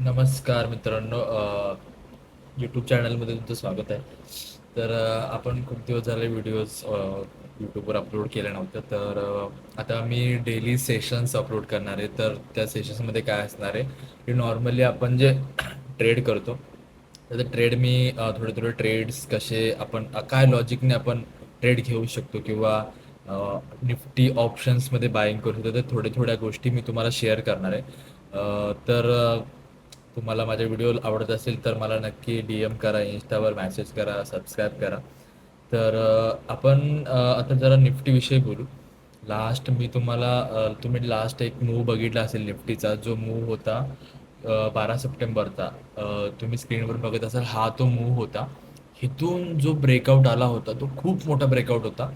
नमस्कार मित्रांनो यूट्यूब चॅनलमध्ये तुमचं स्वागत आहे. तर आपण खूप दिवस झाले व्हिडिओज यूट्यूबवर अपलोड केले नव्हते. तर आता मी डेली सेशन्स अपलोड करणार आहे. तर त्या सेशन्समध्ये काय असणार आहे की नॉर्मली आपण जे ट्रेड करतो तर ट्रेड मी थोडे थोडे ट्रेड्स कसे आपण काय लॉजिकने आपण ट्रेड घेऊ शकतो किंवा निफ्टी ऑप्शन्समध्ये बाईंग करू शकतो तर थोड्या थोड्या गोष्टी मी तुम्हाला शेअर करणार आहे. तर तुम्हाला माझे व्हिडिओ आवडत असेल तर मला नक्की डी एम करा इन्स्टावर मॅसेज करा सबस्क्राईब करा. तर आपण आता जरा निफ्टीविषयी बोलू. लास्ट मी तुम्हाला तुम्ही लास्ट एक मूव बघितला असेल निफ्टीचा जो मूव होता बारा सप्टेंबरचा. तुम्ही स्क्रीनवर बघत असाल हा तो मूव होता. इथून जो ब्रेकआउट आला होता तो खूप मोठा ब्रेकआउट होता.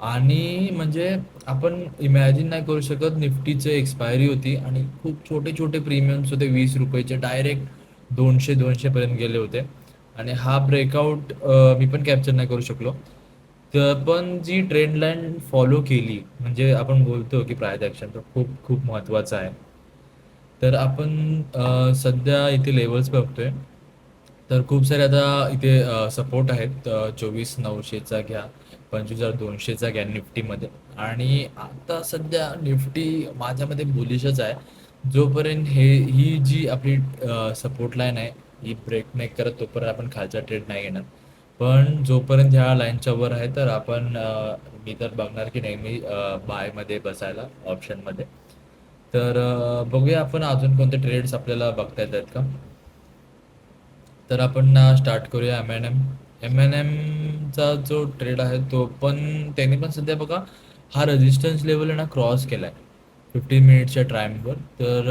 आणि म्हणजे आपण इमॅजिन नाही करू शकत निफ्टीचं एक्सपायरी होती आणि खूप छोटे छोटे प्रीमियम्स होते वीस रुपयेचे डायरेक्ट दोनशे दोनशे पर्यंत गेले होते. आणि हा ब्रेकआउट मी पण कॅप्चर नाही करू शकलो. तर पण जी ट्रेंड लाईन फॉलो केली म्हणजे आपण बोलतो की प्रायज ॲक्शन तर खूप खूप महत्त्वाचं आहे. तर आपण सध्या इथे लेवल्स बघतोय. तर खूप सारे आता इथे सपोर्ट आहेत. चोवीस नऊशेचा घ्या. पंचवीस हजार दोनशेचा घ्या निफ्टीमध्ये. आणि आता सध्या निफ्टी माझ्यामध्ये बोलिशच आहे. जोपर्यंत हे ही जी आपली सपोर्ट लाईन आहे ही ब्रेक नाही करत तोपर्यंत आपण खालचा ट्रेड नाही घेणार. पण जोपर्यंत ह्या लाईनच्या वर आहे तर आपण मी तर बघणार की नेहमी बायमध्ये बसायला ऑप्शनमध्ये तर बघूया आपण अजून कोणते ट्रेड्स आपल्याला बघता येत आहेत का? तर आपण स्टार्ट करूया M N M M N एमचा जो ट्रेड आहे तो पण त्यांनी पण सध्या बघा हा रेजिस्टन्स लेवल आहे ना क्रॉस केला आहे फिफ्टीन मिनिटच्या टाईमवर तर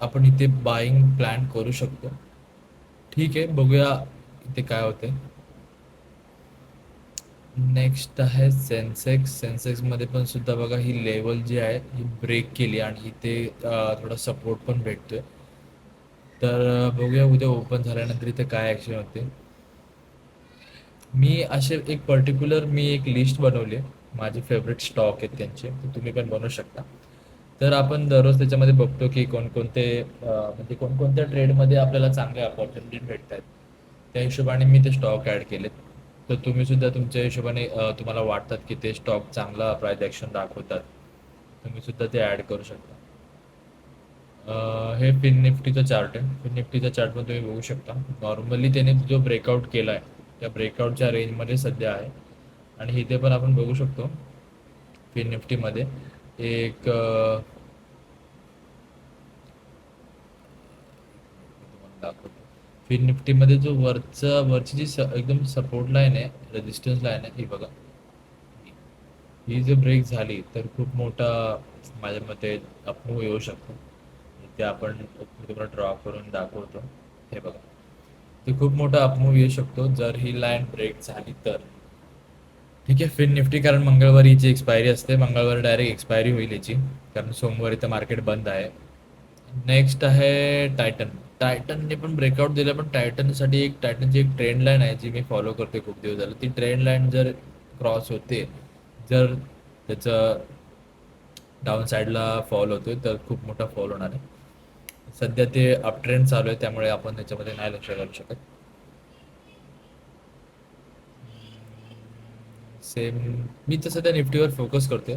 आपण इथे बाईंग प्लॅन करू शकतो. ठीक आहे बघूया इथे काय होते नेक्स्ट आहे सेन्सेक्स सेन्सेक्समध्ये पण सुद्धा बघा ही लेवल जी आहे ही ब्रेक केली आणि इथे थोडा सपोर्ट पण भेटतोय. तर बघूया उद्या ओपन झाल्यानंतर इथे काय ॲक्शन होते मी असे एक पर्टिक्युलर मी एक लिस्ट बनवली आहे. माझे फेवरेट स्टॉक आहेत त्यांचे. तुम्ही पण बनवू शकता. तर आपण दररोज त्याच्यामध्ये बघतो की कोणकोणते म्हणजे कोणकोणत्या ट्रेडमध्ये आपल्याला चांगले अपॉर्च्युनिटी भेटत आहेत त्या हिशोबाने मी ते स्टॉक ॲड केलेत तर तुम्ही सुद्धा तुमच्या हिशोबाने तुम्हाला वाटतात की ते स्टॉक चांगला प्राईज ॲक्शन दाखवतात. तुम्ही सुद्धा ते ॲड करू शकता. हे फिन निफ्टीचं चार्ट आहे. फिन निफ्टीचा चार्ट पण तुम्ही बघू शकता. नॉर्मली त्याने जो ब्रेकआउट केला आहे त्या ब्रेकआउटच्या रेंजमध्ये सध्या आहे. आणि इथे पण आपण बघू शकतो फिन निफ्टीमध्ये एक दाखवतो फिन निफ्टीमध्ये जो वरचा वरची जी स एकदम सपोर्ट लाईन आहे रेजिस्टन्स लाईन आहे ही बघा. ही जर ब्रेक झाली तर खूप मोठा माझ्या मते अपमूव्ह येऊ शकतो. ते आपण तुम्हाला ड्रॉ करून दाखवतो. हे बघा. तर खूप मोठा अपमूव येऊ शकतो. जर ही लाईन ब्रेक झाली तर. ठीक आहे फिन निफ्टी कारण मंगळवारी हिची एक्सपायरी असते. मंगळवारी डायरेक्ट एक्सपायरी होईल याची कारण सोमवारी तर मार्केट बंद आहे. नेक्स्ट आहे टायटन टायटनने पण ब्रेकआउट दिलं पण टायटनसाठी एक टायटनची एक ट्रेंड लाईन आहे जी मी फॉलो करते खूप दिवस झालं. ती ट्रेंड लाईन जर क्रॉस होते जर त्याचं डाऊन साईडला फॉल होतोय तर खूप मोठा फॉल होणार आहे. सध्या ते अपट्रेंड चालू आहे त्यामुळे आपण त्याच्यामध्ये नाही लक्ष घालू शकत. सेम मी तर सध्या निफ्टीवर फोकस करतोय.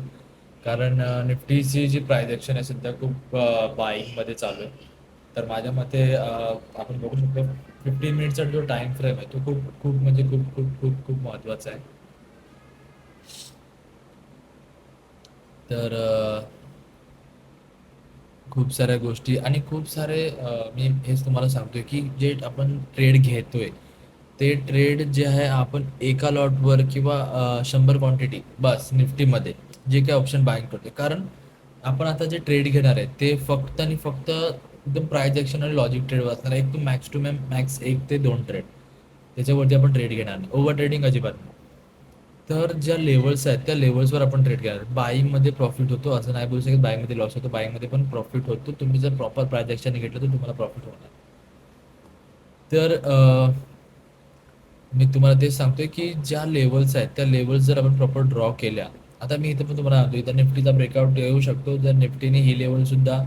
कारण निफ्टीची जी प्रायझेक्शन आहे सध्या खूप बाईंगमध्ये चालू आहे. तर माझ्या मते आपण बघू शकतो फिफ्टीन मिनिटचा जो टाइम फ्रेम आहे तो खूप खूप म्हणजे खूप खूप खूप खूप महत्त्वाचा आहे. तर खूप साऱ्या गोष्टी आणि खूप सारे मी हेच तुम्हाला सांगतोय की जे आपण ट्रेड घेतोय ते ट्रेड जे आहे आपण एका लॉटवर किंवा शंभर क्वांटिटी बस निफ्टीमध्ये जे काही ऑप्शन बाईंग करतोय. कारण आपण आता जे ट्रेड घेणार आहे ते फक्त आणि फक्त एकदम प्राइस ॲक्शन आणि लॉजिक ट्रेड असणार आहे. एक तो मॅक्स टू मॅम मॅक्स एक ते दोन ट्रेड त्याच्यावरती आपण ट्रेड घेणार नाही. ओव्हर ट्रेडिंग अजिबात नाही. तर ज्या लेवल्स आहेत त्या लेवल्सवर आपण ट्रेड घेणार बाईमध्ये प्रॉफिट होतो असं नाही बोलू शकत बाईंगमध्ये लॉस होतो बाईमध्ये पण प्रॉफिट होतो. तुम्ही जर प्रॉपर प्राइस ॲक्शन घेतलं तर तुम्हाला प्रॉफिट होणार. तर मी तुम्हाला तेच सांगतोय की ज्या लेवल्स आहेत त्या लेवल्स जर आपण प्रॉपर ड्रॉ केल्या आता मी इथे पण तुम्हाला सांगतो इथं निफ्टीचा ब्रेकआउट येऊ शकतो. जर निफ्टीने ही लेवल सुद्धा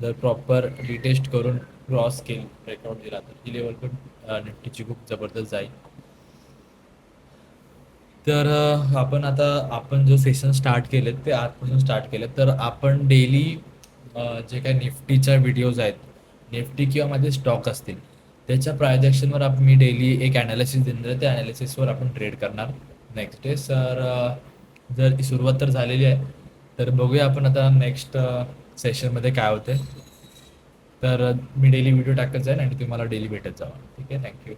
जर प्रॉपर रिटेस्ट करून क्रॉस केली ब्रेकआउट दिला तर ही लेवल पण निफ्टीची खूप जबरदस्त जाईल. तर आपण आता आपण जो सेशन स्टार्ट केलेत ते आजपासून स्टार्ट केलेत. तर आपण डेली जे काही निफ्टीच्या व्हिडिओज आहेत निफ्टी किंवा माझे स्टॉक असतील त्याच्या प्रायजेक्शनवर आपण मी डेली एक ॲनालिसिस देणार त्या ॲनालिसिसवर आपण ट्रेड करणार नेक्स्ट डे सर जर सुरुवात तर झालेली आहे तर बघूया आपण आता नेक्स्ट सेशनमध्ये काय होते तर मी डेली व्हिडिओ टाकत जाईन आणि तुम्हाला डेली भेटत जावा. ठीक आहे? थँक्यू